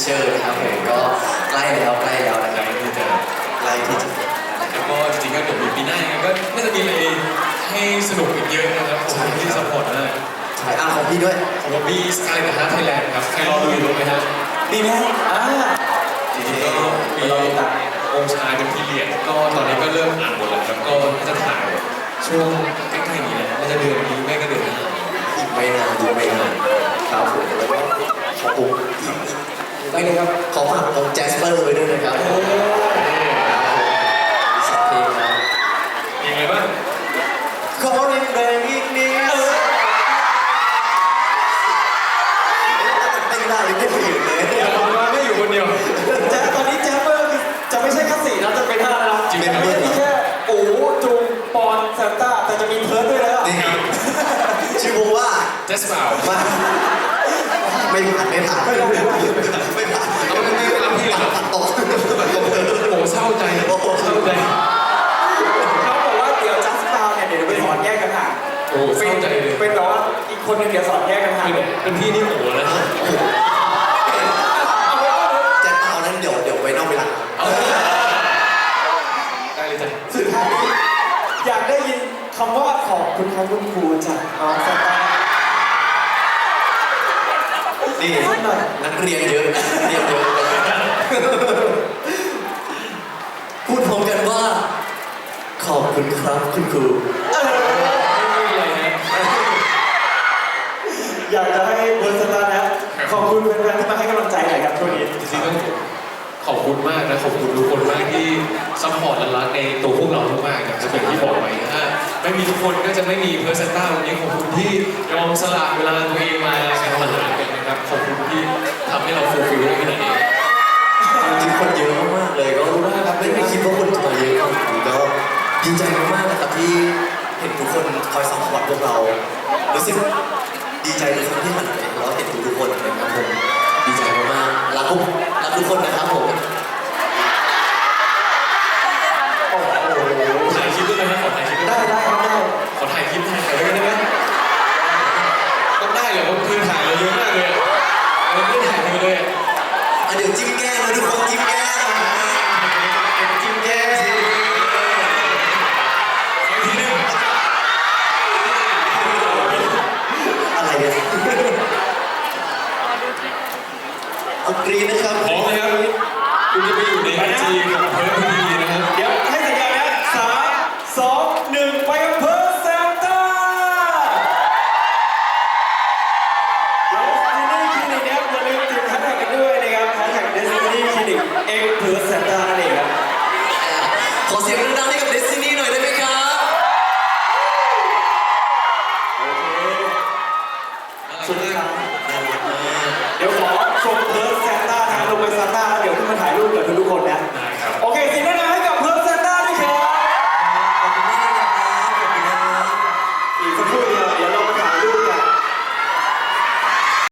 เชอร์นะครับผมก็ใกล้แล้วใกล้แล้วนะคใกรัล้บที่จะใกล้ที่จะแล้วก็จริงๆก็เดี๋ยวมีปีหน้ายังไงก็น่าจะมีอะไรให้สนุกอีกเยอะนะครับผมที่สปอร์ตมากใช่อะของพี่ด้วยของผมมีสกายนะฮะไทยแลนด์ครับใครรอดูอยู่รู้ไหมฮะดีไหมอ่าจริงๆก็มีองค์ชายเป็นพีเรียดก็ตอนนี้ก็เริ่มอ่านหมดแล้วครับก็น่าจะถ่ายช่วงใกล้ๆนี้แหละน่าจะเดือนนี้ไม่ก็เดือนหน้าอีกไม่นานดูไม่นานครับผมแล้วก็ขอปุ๊บ ไปเลยครับ ขอฝากวงแจสเปอร์ไว้ด้วยนะครับผมมีสักเพลงนะมีอะไรบ้างขอเรียนแรงอีกนิดเต้นได้หรือเต้นไม่อยู่เลยเดี๋ยวผมว่าไม่อยู่คนเดียวแจ๊คตอนนี้แจ๊คเบอร์จะไม่ใช่แค่สี่นะจะเป็นห้าแล้วนะจริงไม่ใช่มีแค่โอ้จุงปอนแซนต้าแต่จะมีเพิร์ดด้วยแล้วนี่ชื่อวงว่าเจสเปล่ามาไม่ผ่านไม่ผ่านไม่ผ่าน ไม่รับพี่เหรอตัดต่อโอ้เศร้าใจเศร้าใจน้องบอกว่าเดี๋ยวจัสตาเนี่ยเดี๋ยวไปสอนแยกกันห่างโอ้เศร้าใจเลยเป็นน้องอีกคนหนึงเดี๋ยวสอนแยกกันห่างเป็นเป็นพี่นี่โอ้แล้วเอาไปเอาเลยแจ็คเอานั้นเดี๋ยวเดี๋ยวไปนอกเวลาเอาได้เลยจ้ะสุดท้ายนี้อยากได้ยินคำว่าขอบคุณครับคุณครูจากน้องแซนต้านี่สักหน่อยนักเรียนเยอะนะเรียนเยอะ พูดพร้อมกันว่า ขอบคุณครับคุณครูไม่มีอะไรนะอยากจะให้เบิร์ดสตาร์นะขอบคุณแฟนๆที่มาให้กำลังใจหน่อยครับช่วงนี้จริงๆต้องขอบคุณมากนะขอบคุณทุกคนมากที่ซัพพอร์ตและรักในตัวพวกเรามากๆนะครับอย่างที่บอกไปถ้าไม่มีทุกคนก็จะไม่มีเพอร์เซนต้าวันนี้ขอบคุณที่ยอมสละเวลาตัวเองมาการมาหากันนะครับขอบคุณที่ทำให้เราฟูลฟิลได้ขนาดนี้จริงๆ คนเยอะมากๆเลยก็ไม่ไม่คิดว่าคนจะมาเยอะขนาดนี้ก็ดีใจมากๆนะครับที่เห็นทุกคนคอยซัพพอร์ตพวกเรารู้สึกดีใจทุกครั้งที่หันไปแล้วเห็นทุกๆคนนะครับผมดีใจมากๆรักทุกรักทุกคนนะครับผมโอ้โหถ่ายคลิปด้วยไหมขอถ่ายคลิปด้วยได้ได้ครับได้ขอถ่ายคลิปถ่ายถ่ายด้วยได้ไหมต้องได้เหรอผมเพื่อนถ่ายเราเยอะมากเลยอะเราไม่ได้ถ่ายไปเลยอะอะเดี๋ยวจิ้มแก้มนะทุกคนจิ้มแก้มนะจิ้มแก้มสิ ขออีกทีหนึง อะไรเนี่ยเอากรี นนะครับพร้อ